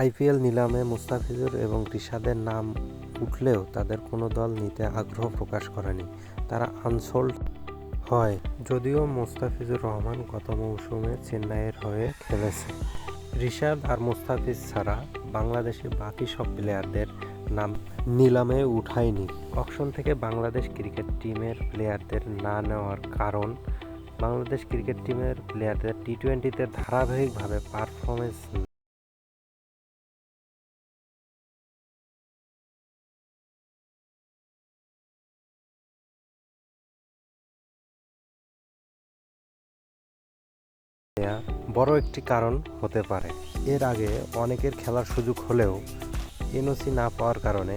IPL নিলামে মুস্তাফিজুর এবং রিশাদের নাম উঠলেও তাদের কোনো দল নিতে আগ্রহ প্রকাশ করেনি। তারা আনসোল্ড হয়, যদিও মুস্তাফিজুর রহমান গত মৌসুমে চেন্নাইয়ের হয়ে খেলেছে। রিশাদ আর মুস্তাফিজ ছাড়া বাংলাদেশে বাকি সব প্লেয়ারদের নাম নিলামে উঠায়নি। অকশন থেকে বাংলাদেশ ক্রিকেট টিমের প্লেয়ারদের না নেওয়ার কারণ, বাংলাদেশ ক্রিকেট টিমের প্লেয়ারদের টি টোয়েন্টিতে ধারাবাহিকভাবে পারফরমেন্স বড় একটি কারণ হতে পারে। এর আগে অনেকের খেলার সুযোগ হলেও এনওসি না পাওয়ার কারণে